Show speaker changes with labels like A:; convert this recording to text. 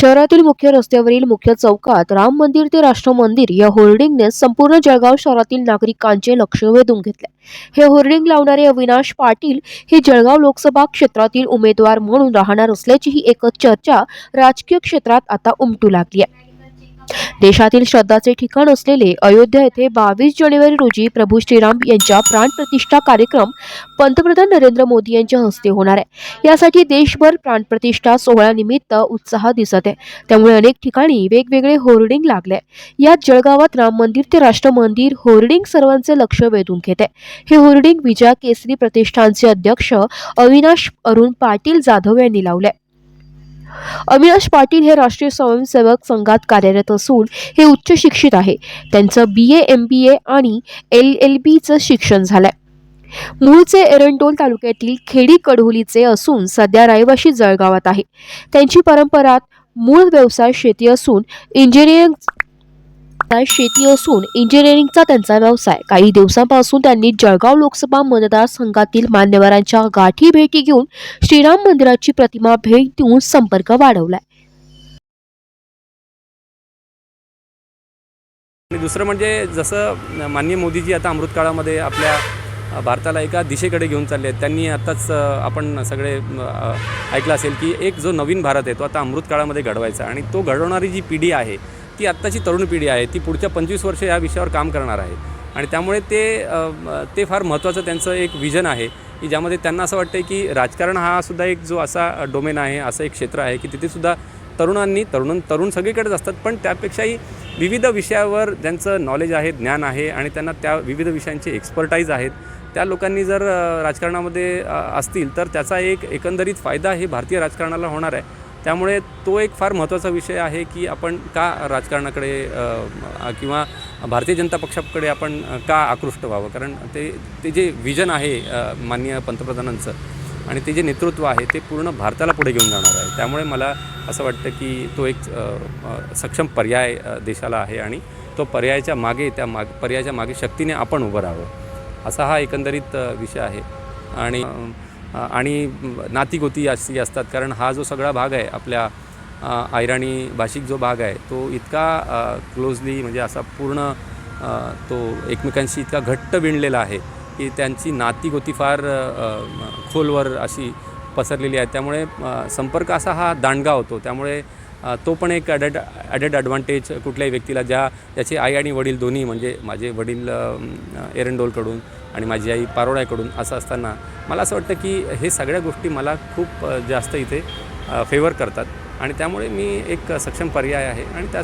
A: शहरातील मुख्य रस्त्यावरील मुख्य चौकात राम मंदिर ते राष्ट्र मंदिर या होर्डिंगने संपूर्ण जळगाव शहरातील नागरिकांचे लक्ष वेधून घेतले. हे होर्डिंग लावणारे अविनाश पाटील हे जळगाव लोकसभा क्षेत्रातील उमेदवार म्हणून राहणार असल्याचीही एक एकच चर्चा राजकीय क्षेत्रात आता उमटू लागली आहे. देशातील श्रद्धाचे ठिकाण असलेले अयोध्या येथे बावीस जानेवारी रोजी प्रभू श्रीराम यांच्या प्राणप्रतिष्ठा कार्यक्रम पंतप्रधान नरेंद्र मोदी यांच्या हस्ते होणार आहे. यासाठी देशभर प्राणप्रतिष्ठा सोहळ्यानिमित्त उत्साह दिसत आहे. त्यामुळे अनेक ठिकाणी वेगवेगळे होर्डिंग लागले यात जळगावात राम मंदिर ते राष्ट्र मंदिर होर्डिंग सर्वांचे लक्ष वेधून घेते हे होर्डिंग विजया केसरी प्रतिष्ठानचे अध्यक्ष अविनाश अरुण पाटील जाधव यांनी लावले अविनाश पाटील हे राष्ट्रीय स्वयंसेवक संघात कार्यरत असून हे उच्च शिक्षित आहे. त्यांचं बी ए एम बी ए आणि एल एल बीचं शिक्षण झालंय. मूळचे एरंडोल तालुक्यातील खेडी कडोलीचे असून सध्या रहिवाशी जळगावात आहे. त्यांची परंपरा मूळ व्यवसाय शेती असून इंजिनिअरिंग शेती असून इंजिनिअरिंगचा त्यांचा व्यवसाय. काही दिवसांपासून त्यांनी जळगाव लोकसभा मतदारसंघातील मान्यवरांच्या गाठी भेटी घेऊन श्रीराम मंदिराची प्रतिमा भेट देऊन संपर्क वाढवलाय.
B: आणि दुसरं म्हणजे जसं माननीय मोदीजी आता अमृतकाळामध्ये आपल्या भारताला एका दिशेकडे घेऊन चालले आहेत त्यांनी आत्ताच आपण सगळे ऐकलं असेल की एक जो नवीन भारत आहे तो आता अमृतकाळामध्ये घडवायचा आणि तो घडवणारी जी पिढी आहे ती आत्ताची तरुण पिढी आहे ती पुढच्या पंचवीस वर्ष या विषयावर काम करणार आहे. आणि त्यामुळे ते ते फार महत्त्वाचं त्यांचं एक विजन आहे की ज्यामध्ये त्यांना असं वाटतं की राजकारण हा सुद्धा एक जो असा डोमेन आहे असं एक क्षेत्र आहे की तिथेसुद्धा तरुणांनी तरुण तरुण सगळीकडेच असतात पण त्यापेक्षाही विविध विषयावर ज्यांचं नॉलेज आहे ज्ञान आहे आणि त्यांना त्या विविध विषयांचे एक्सपर्टाईज आहेत त्या लोकांनी जर राजकारणामध्ये असतील तर त्याचा एक एकंदरीत फायदा हे भारतीय राजकारणाला होणार आहे. त्यामुळे तो एक फार महत्त्वाचा विषय आहे की आपण का राजकारणाकडे किंवा भारतीय जनता पक्षाकडे आपण का आकृष्ट व्हावं? कारण ते ते जे विजन आहे माननीय पंतप्रधानांचं आणि ते जे नेतृत्व आहे ते पूर्ण भारताला पुढे घेऊन जाणार आहे. त्यामुळे मला असं वाटतं की तो एक सक्षम पर्याय देशाला आहे आणि तो पर्यायाच्या मागे त्या माग पर्यायाच्या मागे शक्तीने आपण उभं राहावं. असा हा एकंदरीत विषय आहे. आणि आणि नातीगोती अशी असतात. कारण हा जो सगळा भाग आहे आपल्या आयराणी भाषिक जो भाग आहे तो इतका क्लोजली म्हणजे असा पूर्ण तो एकमेकांशी इतका घट्ट विणलेला आहे की त्यांची नातीगोती फार खोलवर अशी पसरलेली आहे. त्यामुळे संपर्क असा हा दांडगा होतो. त्यामुळे तो पण एक ॲडेड ॲडेड ॲडव्हान्टेज कुठल्याही व्यक्तीला ज्या ज्याचे आई आणि वडील दोन्ही म्हणजे माझे वडील एरंडोलकडून आणि माझी आई पारोळ्याकडून असं असताना मला असं वाटतं की हे सगळ्या गोष्टी मला खूप जास्त इथे फेवर करतात. आणि त्यामुळे मी एक सक्षम पर्याय आहे आणि त्या